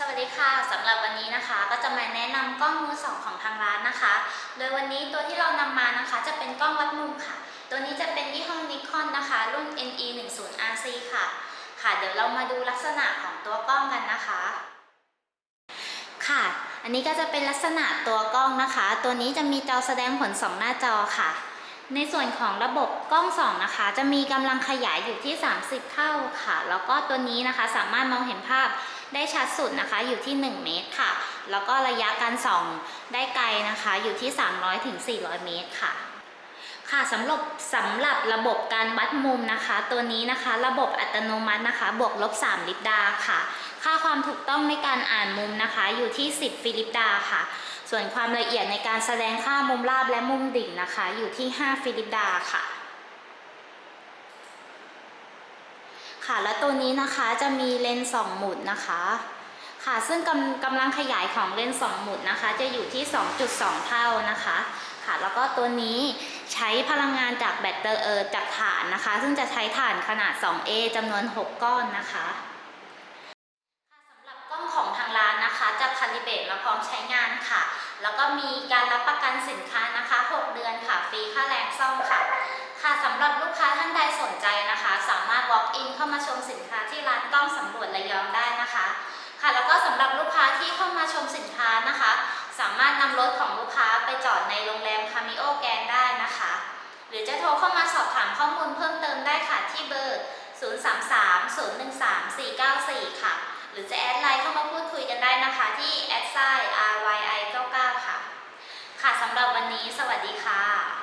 สวัสดีค่ะสำหรับวันนี้นะคะ ก็จะมาแนะนำกล้องมือสองของทางร้านนะคะ โดยวันนี้ตัวที่เรานำมานะคะ จะเป็นกล้องวัดมุมค่ะ ตัวนี้จะเป็นยี่ห้อนิคอนนะคะ รุ่น NE 1 0 RC ค่ะ ค่ะ เดี๋ยวเรามาดูลักษณะของตัวกล้องกันนะคะ ค่ะ อันนี้ก็จะเป็นลักษณะตัวกล้องนะคะ ตัวนี้จะมีจอแสดงผล 2 หน้าจอค่ะ ในส่วนของระบบกล้องสองนะคะ จะมีกำลังขยายอยู่ที่ 30 เท่าค่ะ แล้วก็ตัวนี้นะคะสามารถมองเห็นภาพ ได้ชัดสุดนะคะอยู่ที่ 1 เมตรค่ะ แล้วก็ระยะการส่องได้ไกลนะคะอยู่ที่ 300ถึง400 เมตรค่ะค่ะสำหรับสำหรับระบบการวัดมุมนะคะ ตัวนี้นะคะ ระบบอัตโนมัตินะคะ บวกลบ 3 ลิปดาค่ะ ค่าความถูกต้องในการอ่านมุมนะคะ อยู่ที่ 10 ฟิลิปดาค่ะ ส่วนความละเอียดในการแสดงค่ามุมราบและมุมดิ่งนะคะ อยู่ที่ 5 ฟิลิปดาค่ะ ค่ะ และตัวนี้นะคะจะมีเลนส์สองหมุดนะคะ ค่ะซึ่งกำกำลังขยายของเลนส์สองหมุดนะคะ จะอยู่ที่ 2.2 เท่านะคะ ค่ะแล้วก็ตัวนี้ใช้พลังงานจากแบตเตอร์เออจากถ่านนะคะ ซึ่งจะใช้ถ่านขนาด 2A จำนวน 6 ก้อนนะคะค่ะสำหรับกล้องของทางร้านนะคะจะคาลิเบตมาพร้อมใช้งานค่ะ แล้วก็มีการรับประกันสินค้านะคะ 6 เดือนค่ะ ฟรีค่าแรงซ่อมค่ะ ค่ะสำหรับลูกค้าท่านใดสนใจามาชมสินค้าที่ร้านกล้องสำรวจระยองได้นะคะ ค่ะแล้วก็สำหรับลูกค้าที่เข้ามาชมสินค้านะคะ สามารถนำรถของลูกค้าไปจอดในโรงแรมคามิโอแกนได้นะคะ หรือจะโทรเข้ามาสอบถามข้อมูลเพิ่มเติมได้ค่ะที่เบอร์ 033-013-494 ค่ะ หรือจะแอดไลน์เข้ามาพูดคุยกันได้นะคะที่ a d s i RYI 99ค่ะ ค่ะสำหรับวันนี้สวัสดีค่ะ